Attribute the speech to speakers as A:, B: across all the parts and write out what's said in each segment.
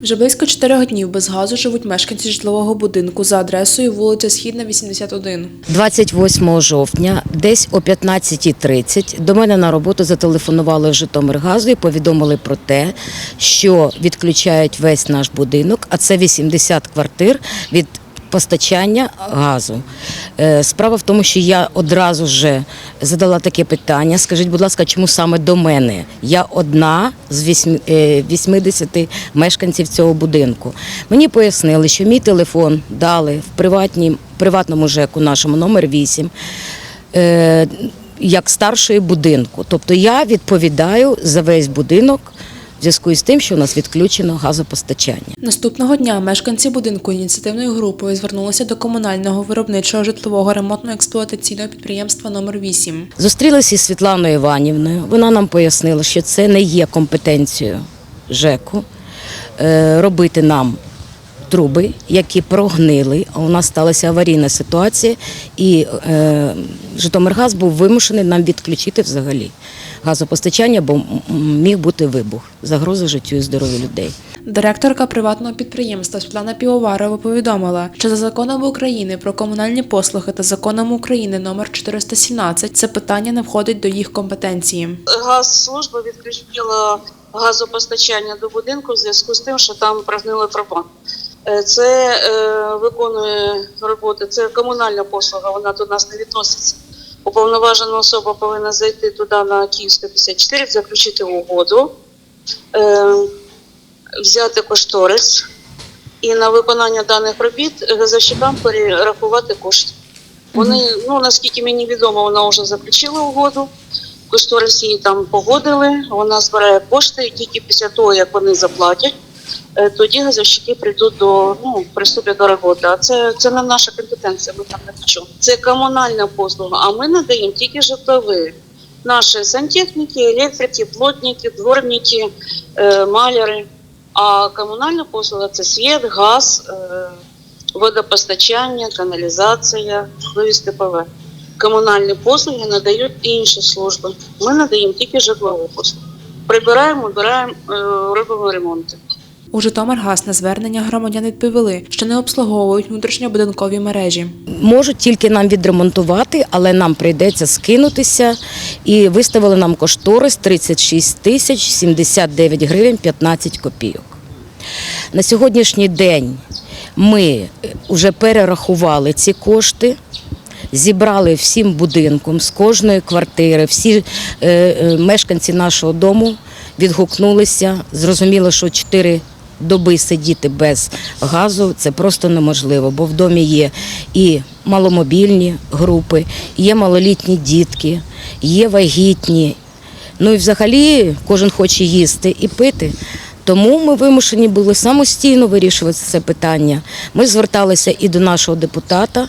A: Вже близько чотирьох днів без газу живуть мешканці житлового будинку за адресою вулиця Східна, 81.
B: 28 жовтня, десь о 15.30 до мене на роботу зателефонували в Житомиргазу і повідомили про те, що відключають весь наш будинок, а це 80 квартир від постачання газу. Е, Справа в тому, що я одразу ж задала таке питання. Скажіть, будь ласка, чому саме до мене? Я одна з вісьм- е, 80 мешканців цього будинку. Мені пояснили, що мій телефон дали в приватному ЖЕКу нашому номер 8 е, як старшої будинку. Тобто я відповідаю за весь будинок в зв'язку із тим, що у нас відключено газопостачання.
A: Наступного дня мешканці будинку ініціативною групою звернулися до комунального виробничого житлового ремонтно-експлуатаційного підприємства номер 8
B: Зустрілися із Світланою Іванівною. Вона нам пояснила, що це не є компетенцією ЖЕКу е, робити нам труби, які прогнили. А у нас сталася аварійна ситуація, і е, Житомиргаз був вимушений нам відключити взагалі газопостачання, бо міг бути вибух, загроза життю і здоров'ю людей.
A: Директорка приватного підприємства Світлана Півоварова повідомила, що за законом України про комунальні послуги та законом України номер 417 це питання не входить до їх компетенції.
C: Газслужба відключила газопостачання до будинку в зв'язку з тим, що там прогнила труба. Е, Це е, виконує роботи, це комунальна послуга, вона до нас не відноситься. Уповноважена особа повинна зайти туди на Київська 54, заключити угоду, е, взяти кошторис і на виконання даних робіт газовщикам перерахувати кошти. Вони, ну наскільки мені відомо, вона вже заключила угоду. Кошторис її там погодили, вона збирає кошти, і тільки після того, як вони заплатять, тоді газовщики прийдуть до ну, приступлять до роботи. А це, це не наша компетенція, ми там не в. Це комунальна послуга, а ми надаємо тільки житлові. Наші сантехніки, електрики, плотники, дворники, е, маляри. А комунальна послуга це світ, газ, е, водопостачання, каналізація, вивіз ПВ. Комунальні послуги надають інші служби. Ми надаємо тільки житлову послугу. Прибираємо, убираємо, е, робимо ремонти.
A: У Житомиргаз на звернення громадян відповіли, що не обслуговують внутрішньобудинкові мережі.
B: Можуть тільки нам відремонтувати, але нам прийдеться скинутися. І виставили нам кошторис 36 тисяч 79 гривень 15 копійок. На сьогоднішній день ми вже перерахували ці кошти. Зібрали всім будинком з кожної квартири. Всі е, е, мешканці нашого дому відгукнулися. Зрозуміло, що чотири доби сидіти без газу це просто неможливо, бо в домі є і маломобільні групи, є малолітні дітки, є вагітні. Ну і взагалі кожен хоче їсти і пити. Тому ми вимушені були самостійно вирішувати це питання. Ми зверталися і до нашого депутата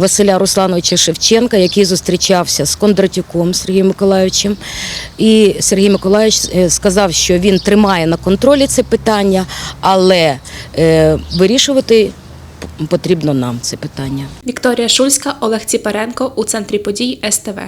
B: Василя Руслановича Шевченка, який зустрічався з Кондратюком Сергієм Миколаївичем. І Сергій Миколаївич е, сказав, що він тримає на контролі це питання, але е, вирішувати потрібно нам це питання.
A: Вікторія Шульська, Олег Ціпаренко у центрі подій СТВ.